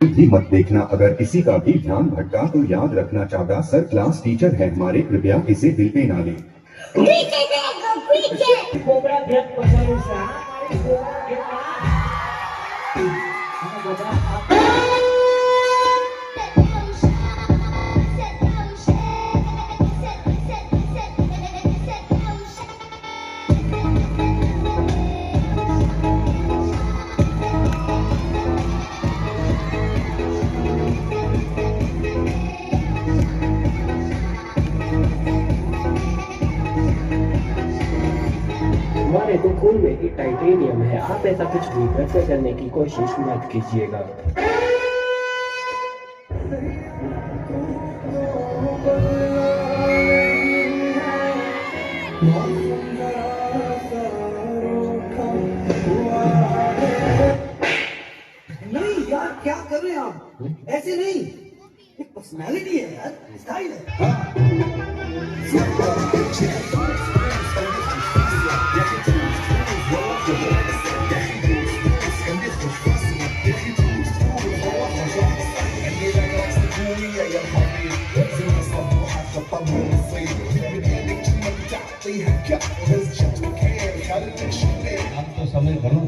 भी मत देखना। अगर किसी का भी ध्यान भटका तो याद रखना चाहता सर क्लास टीचर है हमारे कृपया इसे दिल पे ना लें। Cricket, में ही। आप ऐसा कुछ भी गड़बड़ करने की कोशिश मत कीजिएगा।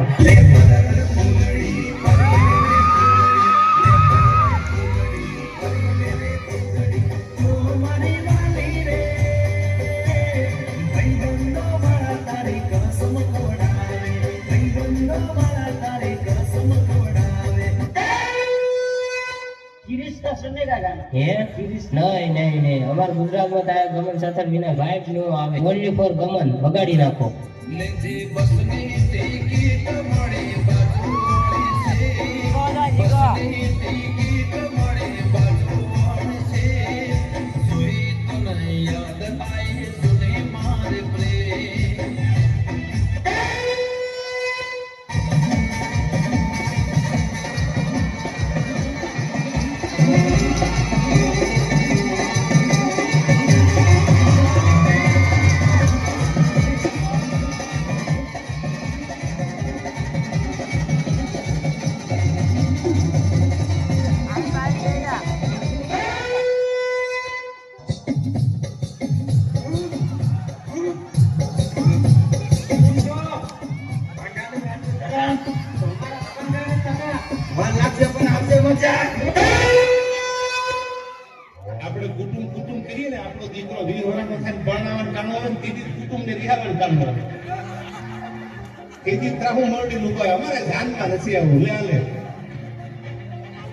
Let's નહીં નહીં નહીં અમારા ગુજરાતમાં તો ગમન સાથર વિના વાઇફ નો આવે. ઓનલી ફોર ગમન. બગાડી નાખો. તેથી હું મરડી લોકો અમારે ધ્યાનમાં નથી આવું, લે લે.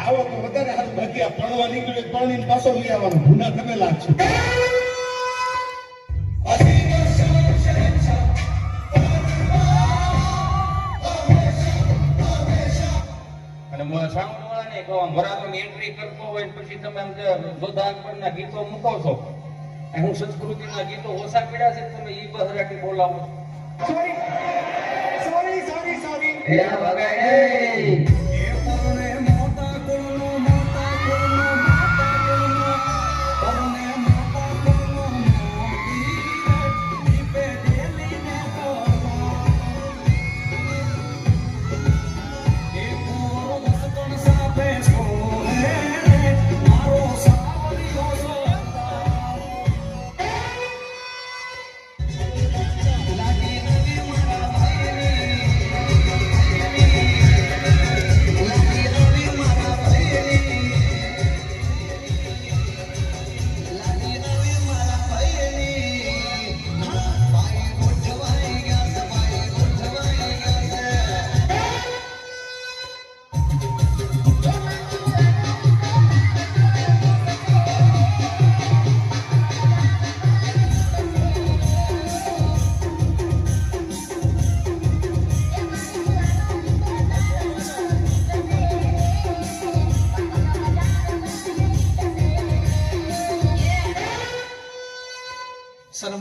આવો વધારે હાથ બાકી પડવા નીકળ્યો પાણી પાછો લઈ આવવાનો. ગુના તમે લાગશો. એન્ટ્રી કરતો હોય પછી તમે જોધા અકબરના ગીતો મૂકો છો એ હું સંસ્કૃતિના ગીતો ઓછા પીડા છે તમે ઈ બસ રાખી બોલાવો É, vai ganhar.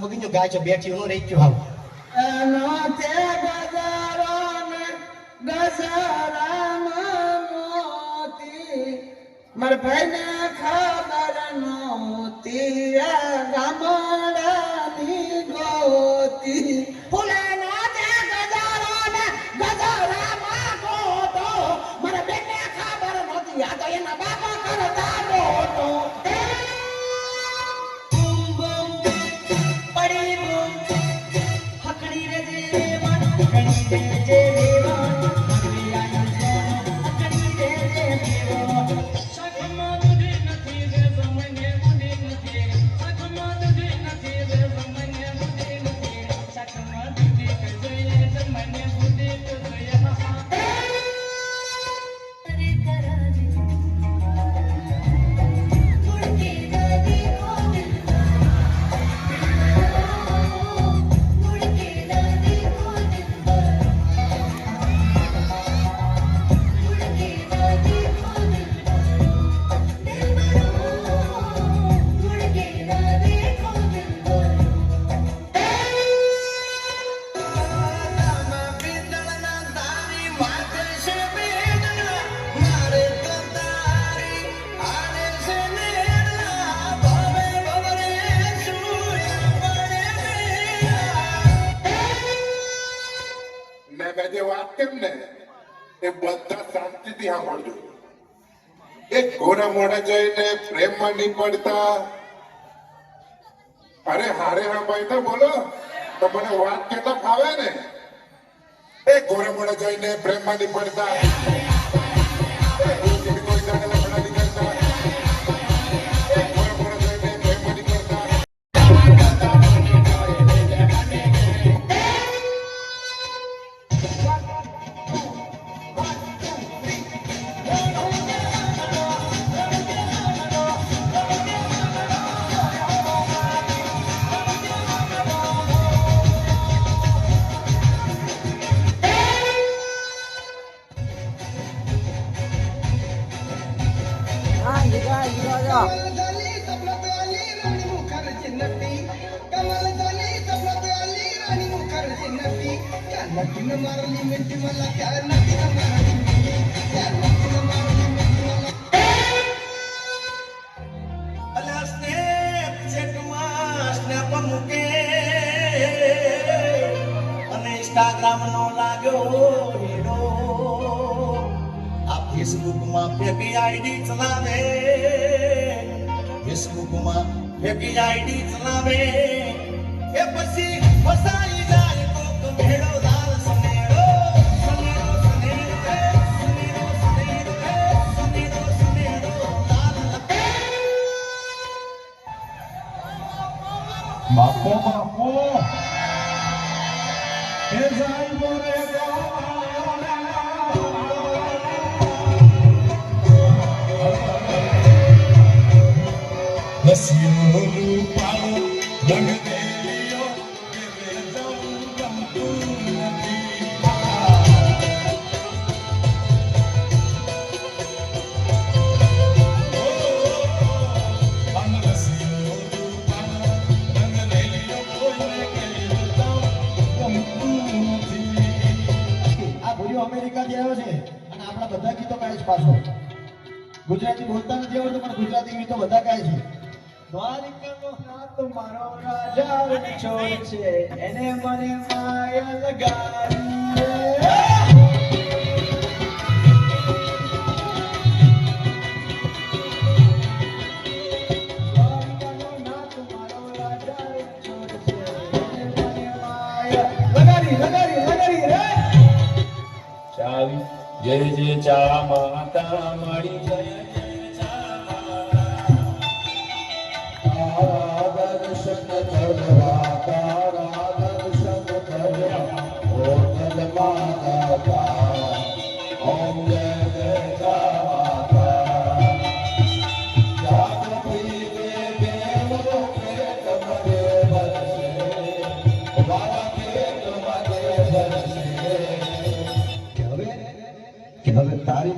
વગી જો ગાય છે, બેઠી નો રહી ગયો હાવ. તે ગજારો ને માર ખબર નહોતી આ ગામડાની ગોતી. એ બધા શાંતિથી સાંભળજો. એ ઘોડા મોડા જઈને પ્રેમમાં નહીં પડતા અરે હારે હા બોલો. તો મને વાત કેતા ફાવે ને? એ ઘોડા મોડા જઈને પ્રેમમાં નહીં પડતા અલા સ્નેપ ચેટમાં સ્નેપ મૂકે અને ઇન્સ્ટાગ્રામ નો લાગ્યો હેડો આ ફેસબુક માં ફેકી આઈડી ચલાવે ફેસબુક માં ફેકી આઈડી ચલાવે એ પછી ફસાઈ બાપો બાપો. એ જાય બોરે હસિયોનું પાળો રંગ આવડતું તો બધા કહે છે. દ્વારિકાનો નાથ મારો રાજા રણછોડ છે એને મને માયા લગાડી રે. દ્વારિકાનો નાથ મારો રાજા રણછોડ છે. એને મને માયા લગાડી લગાડી લગાડી રે. ચાવી જય જય ચા માતા મળી જય.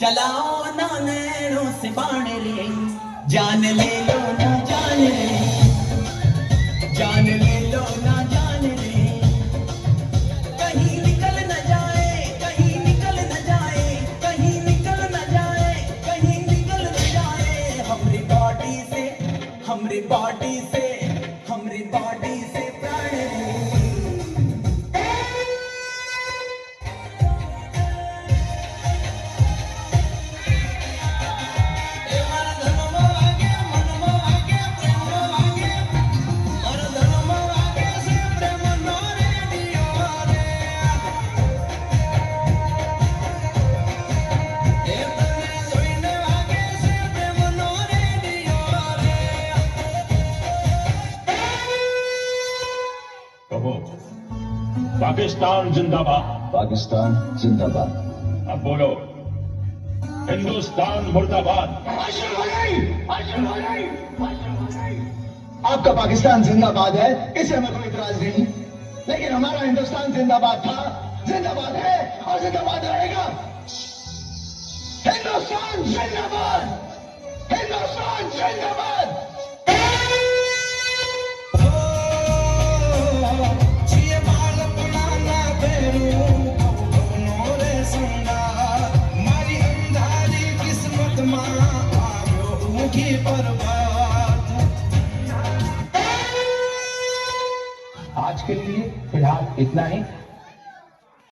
चलाओ ना से बाण ले जान ले लो ना जान ले। जान ले पाकिस्तान जिंदाबाद। पाकिस्तान जिंदाबाद। अब बोलो हिंदुस्तान मुर्दाबाद। आपका पाकिस्तान जिंदाबाद है इसे हमें कोई इतराज नहीं। लेकिन हमारा हिंदुस्तान जिंदाबाद था जिंदाबाद है और जिंदाबाद रहेगा। हिंदुस्तान जिंदाबाद! हिंदुस्तान जिंदाबाद! dãy.